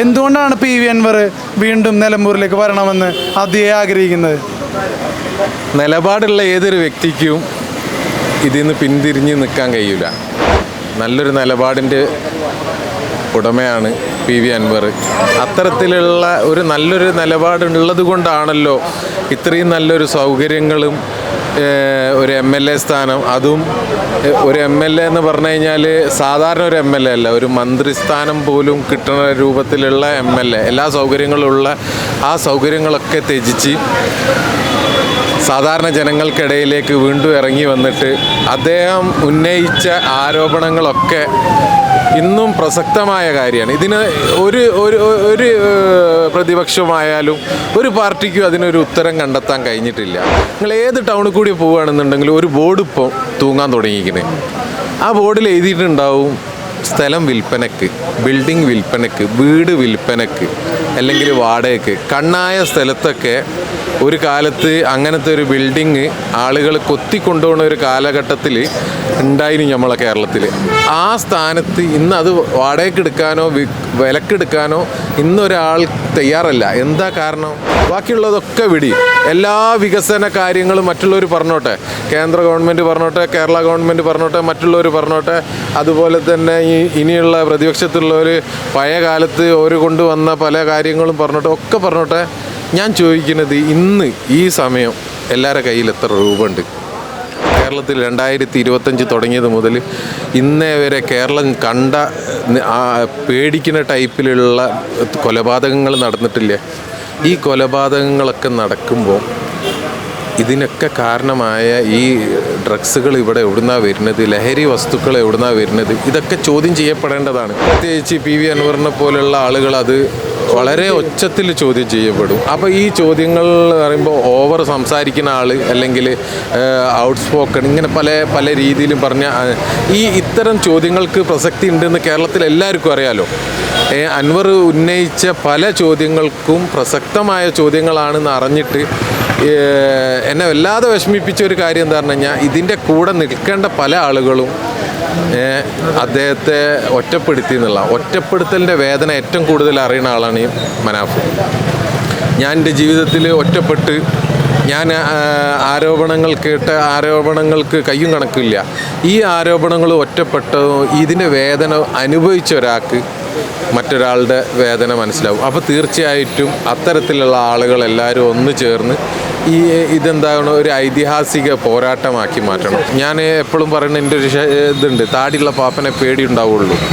എന്തുകൊണ്ടാണ് P V Anwar വീണ്ടും നിലമ്പൂരിലേക്ക് വരണമെന്ന് അതിയെ ആഗ്രഹിക്കുന്നത്? നിലപാടുള്ള ഏതൊരു വ്യക്തിക്കും ഇതിൽ നിന്ന് പിന്തിരിഞ്ഞ് നിൽക്കാൻ കഴിയില്ല. നല്ലൊരു നിലപാടിന്റെ ഉടമയാണ് പി വി അൻവർ. അത്തരത്തിലുള്ള ഒരു നല്ലൊരു നിലപാടുള്ളത് കൊണ്ടാണല്ലോ ഇത്രയും നല്ലൊരു സൗകര്യങ്ങളും ഒരു എം എൽ എ സ്ഥാനം. അതും ഒരു എം എൽ എ എന്ന് പറഞ്ഞു കഴിഞ്ഞാൽ സാധാരണ ഒരു എം എൽ എ അല്ല. ഒരു മന്ത്രിസ്ഥാനം പോലും കിട്ടുന്ന രൂപത്തിലുള്ള എം എൽ എ. എല്ലാ സൗകര്യങ്ങളുള്ള ആ സൗകര്യങ്ങളൊക്കെ ത്യജിച്ച് സാധാരണ ജനങ്ങൾക്കിടയിലേക്ക് വീണ്ടും ഇറങ്ങി വന്നിട്ട് അദ്ദേഹം ഉന്നയിച്ച ആരോപണങ്ങളൊക്കെ ഇന്നും പ്രസക്തമായ കാര്യമാണ്. ഇതിന് ഒരു ഒരു ഒരു പ്രതിപക്ഷമായാലും ഒരു പാർട്ടിക്കും അതിനൊരു ഉത്തരം കണ്ടെത്താൻ കഴിഞ്ഞിട്ടില്ല. നിങ്ങൾ ഏത് ടൗണിൽ കൂടി പോവുകയാണെന്നുണ്ടെങ്കിലും ഒരു ബോർഡ് ഇപ്പോൾ തൂങ്ങാൻ തുടങ്ങിയിരിക്കുന്നത് ആ ബോർഡിൽ എഴുതിയിട്ടുണ്ടാവും സ്ഥലം വിൽപ്പനക്ക് ബിൽഡിംഗ് വിൽപ്പനക്ക് വീട് വിൽപ്പനക്ക് അല്ലെങ്കിൽ വാടകയ്ക്ക്. കണ്ണായ സ്ഥലത്തൊക്കെ ഒരു കാലത്ത് അങ്ങനത്തെ ഒരു ബിൽഡിങ് ആളുകൾ കൊത്തിക്കൊണ്ടുപോകുന്ന ഒരു കാലഘട്ടത്തിൽ ഉണ്ടായിരുന്നു നമ്മളെ കേരളത്തിൽ. ആ സ്ഥാനത്ത് ഇന്ന് അത് വാടകയ്ക്ക് എടുക്കാനോ വി- വിലക്കെടുക്കാനോ ഇന്നൊരാൾ തയ്യാറല്ല. എന്താ കാരണം? ബാക്കിയുള്ളതൊക്കെ വിടി. എല്ലാ വികസന കാര്യങ്ങളും മറ്റുള്ളവർ പറഞ്ഞോട്ടെ. കേന്ദ്ര ഗവൺമെന്റ് പറഞ്ഞോട്ടെ കേരള ഗവൺമെന്റ് പറഞ്ഞോട്ടെ മറ്റുള്ളവർ പറഞ്ഞോട്ടെ. അതുപോലെ തന്നെ ഈ ഇനിയുള്ള പ്രതിപക്ഷത്തുള്ളവർ പഴയ കാലത്ത് അവർ കൊണ്ടുവന്ന പല കാര്യങ്ങളും പറഞ്ഞോട്ടെ ഒക്കെ പറഞ്ഞോട്ടെ. ഞാൻ ചോദിക്കുന്നത് ഇന്ന് ഈ സമയം എല്ലാവരുടെ കയ്യിൽ എത്ര രൂപ ഉണ്ട് കേരളത്തിൽ രണ്ടായിരത്തി ഇരുപത്തഞ്ച് തുടങ്ങിയത് മുതൽ ഇന്നേ വരെ കേരളം കണ്ട പേടിക്കുന്ന ടൈപ്പിലുള്ള കൊലപാതകങ്ങൾ നടന്നിട്ടില്ലേ? ഈ കൊലപാതകങ്ങളൊക്കെ നടക്കുമ്പോൾ ഇതിനൊക്കെ കാരണമായ ഈ ഡ്രഗ്സുകൾ ഇവിടെ എവിടുന്നാ വരുന്നത്? ലഹരി വസ്തുക്കൾ എവിടുന്നാ വരുന്നത്? ഇതൊക്കെ ചോദ്യം ചെയ്യപ്പെടേണ്ടതാണ്. പ്രത്യേകിച്ച് പി വി അൻവറിനെ പോലുള്ള ആളുകൾ അത് വളരെ ഒച്ചത്തിൽ ചോദ്യം ചെയ്യപ്പെടും. അപ്പോൾ ഈ ചോദ്യങ്ങൾ പറയുമ്പോൾ ഓവർ സംസാരിക്കുന്ന ആൾ അല്ലെങ്കിൽ ഔട്ട് സ്പോക്കൺ ഇങ്ങനെ പല പല രീതിയിലും പറഞ്ഞ ഈ ഇത്തരം ചോദ്യങ്ങൾക്ക് പ്രസക്തി ഉണ്ടെന്ന് കേരളത്തിൽ എല്ലാവർക്കും അറിയാലോ. അൻവർ ഉന്നയിച്ച പല ചോദ്യങ്ങൾക്കും പ്രസക്തമായ ചോദ്യങ്ങളാണെന്ന് അറിഞ്ഞിട്ട് എന്നെ വല്ലാതെ വിഷമിപ്പിച്ച ഒരു കാര്യം എന്താ പറഞ്ഞു കഴിഞ്ഞാൽ ഇതിന്റെ കൂടെ നിൽക്കേണ്ട പല ആളുകളും അദ്ദേഹത്തെ ഒറ്റപ്പെടുത്തി എന്നുള്ള ഒറ്റപ്പെടുത്തലിന്റെ വേദന ഏറ്റവും കൂടുതൽ അറിയുന്ന ആളാണ് ഈ മനാഫ്. ഞാൻ എന്റെ ജീവിതത്തിൽ ഒറ്റപ്പെട്ട് ഞാൻ ആരോപണങ്ങൾ കേട്ട ആരോപണങ്ങൾക്ക് കയ്യും കണക്കില്ല. ഈ ആരോപണങ്ങൾ ഒറ്റപ്പെട്ടതോ ഇതിന്റെ വേദന അനുഭവിച്ച ഒരാൾക്ക് മറ്റൊരാളുടെ വേദന മനസ്സിലാവും. അപ്പോൾ തീർച്ചയായിട്ടും അത്തരത്തിലുള്ള ആളുകൾ എല്ലാവരും ഒന്ന് ചേർന്ന് ഈ ഇതെന്താണ് ഒരു ഐതിഹാസിക പോരാട്ടമാക്കി മാറ്റണം. ഞാൻ എപ്പോഴും പറയുന്ന എന്റെ ഒരു ഇതുണ്ട്. താടിയുള്ള പാപ്പനെ പേടി ഉണ്ടാവുള്ളൂ.